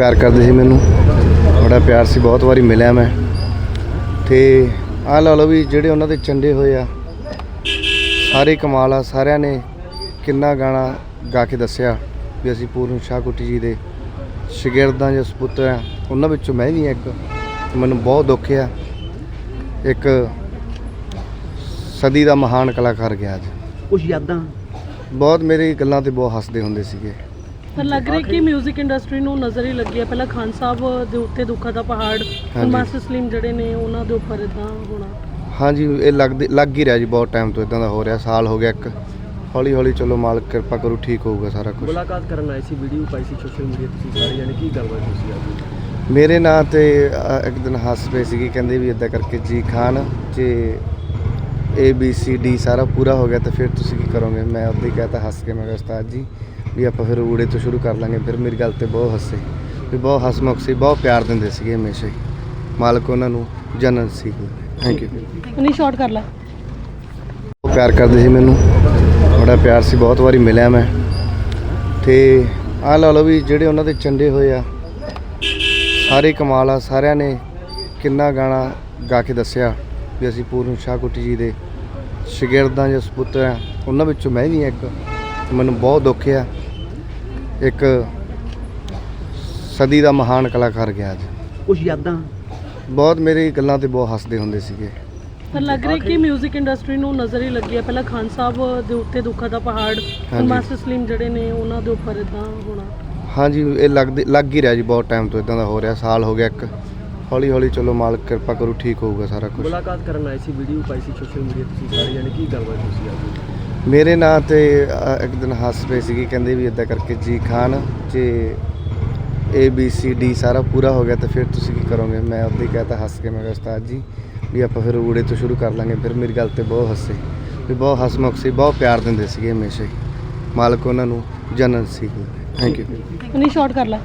ਪਿਆਰ ਕਰਦੇ ਸੀ ਮੈਨੂੰ। ਬੜਾ ਪਿਆਰ ਸੀ ਬਹੁਤ ਵਾਰੀ ਮਿਲਿਆ ਮੈਂ। ਤੇ ਆਹ ਲਾ ਲਓ ਵੀ ਜਿਹੜੇ ਉਹਨਾਂ ਦੇ ਚੰਡੇ ਹੋਏ ਆ ਸਾਰੇ ਕਮਾਲ ਆ ਸਾਰਿਆਂ ਨੇ ਕਿੰਨਾ ਗਾਣਾ ਗਾ ਕੇ ਦੱਸਿਆ ਵੀ ਅਸੀਂ ਪੂਰਨ ਸ਼ਾਹ ਕੁੱਟੀ ਜੀ ਦੇ ਸ਼ਾਗਿਰਦਾਂ ਜਾਂ ਸਪੁੱਤਰ ਆ। ਉਹਨਾਂ ਵਿੱਚੋਂ ਮੈਂ ਵੀ ਇੱਕ ਮੈਨੂੰ ਬਹੁਤ ਦੁੱਖ ਆ। ਇੱਕ ਸਦੀ ਦਾ ਮਹਾਨ ਕਲਾਕਾਰ ਗਿਆ ਅੱਜ। ਕੁਝ ਯਾਦਾਂ? ਬਹੁਤ ਮੇਰੀ ਗੱਲਾਂ ਤੇ ਬਹੁਤ ਹੱਸਦੇ ਹੁੰਦੇ ਸੀਗੇ। ਪਰ ਲੱਗ ਰਿਹਾ ਕਿ 뮤직 ਇੰਡਸਟਰੀ ਨੂੰ ਨਜ਼ਰ ਹੀ ਲੱਗੀ ਹੈ। ਪਹਿਲਾਂ ਖਾਨ ਸਾਹਿਬ ਦੇ ਉੱਤੇ ਦੁੱਖਾਂ ਦਾ ਪਹਾੜ ਹਾਂਜੀ। ਮਾਸਟਰ ਸਲੀਮ ਜਿਹੜੇ ਨੇ ਉਹਨਾਂ ਦੇ ਉੱਪਰ ਇਦਾਂ ਹੋਣਾ। ਹਾਂਜੀ ਇਹ ਲੱਗਦੇ ਲੱਗ ਹੀ ਰਿਹਾ ਜੀ ਬਹੁਤ ਟਾਈਮ ਤੋਂ ਇਦਾਂ ਦਾ ਹੋ ਰਿਹਾ। ਸਾਲ ਹੋ ਗਿਆ ਇੱਕ। ਹੌਲੀ ਹੌਲੀ ਚਲੋ ਮਾਲਕ ਕਿਰਪਾ ਕਰੂ ਠੀਕ ਹੋਊਗਾ ਸਾਰਾ ਕੁਝ ਮੁਲਾਕਾਤ ਕਰਨ ਆਏ ਸੀ ਵੀਡੀਓ ਪਾਈ ਸੀ ਸੋਸ਼ਲ ਮੀਡੀਆ ਤੁਸੀਂ ਸਾਰੇ ਜਾਣੇ ਕੀ ਗੱਲਬਾਤ ਤੁਸੀਂ ਅੱਜ? ਮੇਰੇ ਨਾਂ ਤੇ ਅ, ਇੱਕ ਦਿਨ ਹੱਸ ਪਏ ਸੀਗੇ ਕਹਿੰਦੇ ਵੀ ਇਦਾਂ ਕਰਕੇ ਜੀ ਖਾਨ ਜੇ ਏ ਬੀ ਸੀ ਡੀ ਸਾਰਾ ਪੂਰਾ ਹੋ ਗਿਆ ਤਾਂ ਫਿਰ ਤੁਸੀਂ ਕੀ ਕਰੋਗੇ? ਮੈਂ ਉਦੋਂ ਹੀ ਕਹਤਾ ਹੱਸ ਕੇ ਮੈਂ ਕਿਹਾ ਉਸਤਾਦ ਜੀ ਵੀ ਆਪਾਂ ਫਿਰ ਊੜੇ ਤੋਂ ਸ਼ੁਰੂ ਕਰ ਲਾਂਗੇ। ਫਿਰ ਮੇਰੀ ਗੱਲ ਤੇ ਬਹੁਤ ਹੱਸੇ। ਵੀ ਬਹੁਤ ਹਸਮੁਖ ਸੀ ਬਹੁਤ ਪਿਆਰ ਦਿੰਦੇ ਸੀਗੇ ਹਮੇਸ਼ਾ ਹੀ। ਮਾਲਕ ਉਹਨਾਂ ਨੂੰ ਜਨਤ ਸੀ। ਥੈਂਕ ਯੂ ਨਹੀਂ ਸ਼ਾਰਟ ਕਰ ਲੈ। ਉਹ ਪਿਆਰ ਕਰਦੇ ਸੀ ਮੈਨੂੰ। ਬੜਾ ਪਿਆਰ ਸੀ ਬਹੁਤ ਵਾਰੀ ਮਿਲਿਆ ਮੈਂ। ਤੇ ਆਹ ਲਾ ਲਓ ਵੀ ਜਿਹੜੇ ਉਹਨਾਂ ਦੇ ਚੰਡੇ ਹੋਏ ਆ ਸਾਰੇ ਕਮਾਲ ਆ ਸਾਰਿਆਂ ਨੇ ਕਿੰਨਾ ਗਾਣਾ ਗਾ ਕੇ ਦੱਸਿਆ ਵੀ ਅਸੀਂ ਪੂਰਨ ਸ਼ਾਹ ਕੁੱਟੀ ਜੀ ਦੇ ਸ਼ਾਗਿਰਦਾਂ ਜਾਂ ਸਪੁੱਤਰ ਆ। ਉਹਨਾਂ ਵਿੱਚੋਂ ਮੈਂ ਵੀ ਇੱਕ। ਮੈਨੂੰ ਬਹੁਤ ਦੁੱਖ ਆ। ਇੱਕ ਸਦੀ ਦਾ ਮਹਾਨ ਕਲਾਕਾਰ ਗਿਆ ਅੱਜ। ਕੁਝ ਯਾਦਾਂ? ਬਹੁਤ ਮੇਰੀ ਗੱਲਾਂ ਤੇ ਬਹੁਤ ਹੱਸਦੇ ਹੁੰਦੇ ਸੀਗੇ। ਪਰ ਲੱਗ ਰਿਹਾ ਕਿ 뮤직 ਇੰਡਸਟਰੀ ਨੂੰ ਨਜ਼ਰ ਹੀ ਲੱਗੀ ਹੈ। ਪਹਿਲਾਂ ਖਾਨ ਸਾਹਿਬ ਦੇ ਉੱਤੇ ਦੁੱਖਾਂ ਦਾ ਪਹਾੜ ਹੁਣ। ਮਾਸਟਰ ਸਲੀਮ ਜਿਹੜੇ ਨੇ ਉਹਨਾਂ ਦੇ ਉੱਪਰ ਇਦਾਂ ਹੋਣਾ। ਹਾਂਜੀ ਇਹ ਲੱਗਦੇ ਲੱਗ ਹੀ ਰਿਹਾ ਜੀ ਬਹੁਤ ਟਾਈਮ ਤੋਂ ਇਦਾਂ ਦਾ ਹੋ ਰਿਹਾ। ਸਾਲ ਹੋ ਗਿਆ ਇੱਕ। ਹੌਲੀ ਹੌਲੀ ਚਲੋ ਮਾਲਕ ਕਿਰਪਾ ਕਰੂ ਠੀਕ ਹੋਊਗਾ ਸਾਰਾ ਕੁਝ ਮੁਲਾਕਾਤ ਕਰਨ ਆਏ ਸੀ ਵੀਡੀਓ ਪਾਈ ਸੀ ਸੋਸ਼ਲ ਮੀਡੀਆ ਤੁਸੀਂ ਸਾਰੇ ਜਾਣੇ ਕੀ ਗੱਲਬਾਤ ਤੁਸੀਂ ਅੱਜ? ਮੇਰੇ ਨਾਂ ਤੇ ਅ, ਇੱਕ ਦਿਨ ਹੱਸ ਪਏ ਸੀਗੇ ਕਹਿੰਦੇ ਵੀ ਇਦਾਂ ਕਰਕੇ ਜੀ ਖਾਨ ਜੇ ਏ ਬੀ ਸੀ ਡੀ ਸਾਰਾ ਪੂਰਾ ਹੋ ਗਿਆ ਤਾਂ ਫਿਰ ਤੁਸੀਂ ਕੀ ਕਰੋਗੇ? ਮੈਂ ਉਦੋਂ ਹੀ ਕਹਤਾ ਹੱਸ ਕੇ ਮੈਂ ਕਿਹਾ ਉਸਤਾਦ ਜੀ ਵੀ ਆਪਾਂ ਫਿਰ ਊੜੇ ਤੋਂ ਸ਼ੁਰੂ ਕਰ ਲਾਂਗੇ। ਫਿਰ ਮੇਰੀ ਗੱਲ ਤੇ ਬਹੁਤ ਹੱਸੇ। ਵੀ ਬਹੁਤ ਹਸਮੁਖ ਸੀ ਬਹੁਤ ਪਿਆਰ ਦਿੰਦੇ ਸੀਗੇ ਹਮੇਸ਼ਾ ਹੀ। ਮਾਲਕ ਉਹਨਾਂ ਨੂੰ ਜਨਨ ਸੀ। ਥੈਂਕ ਯੂ ਨਹੀਂ ਸ਼ਾਰਟ ਕਰ ਲੈ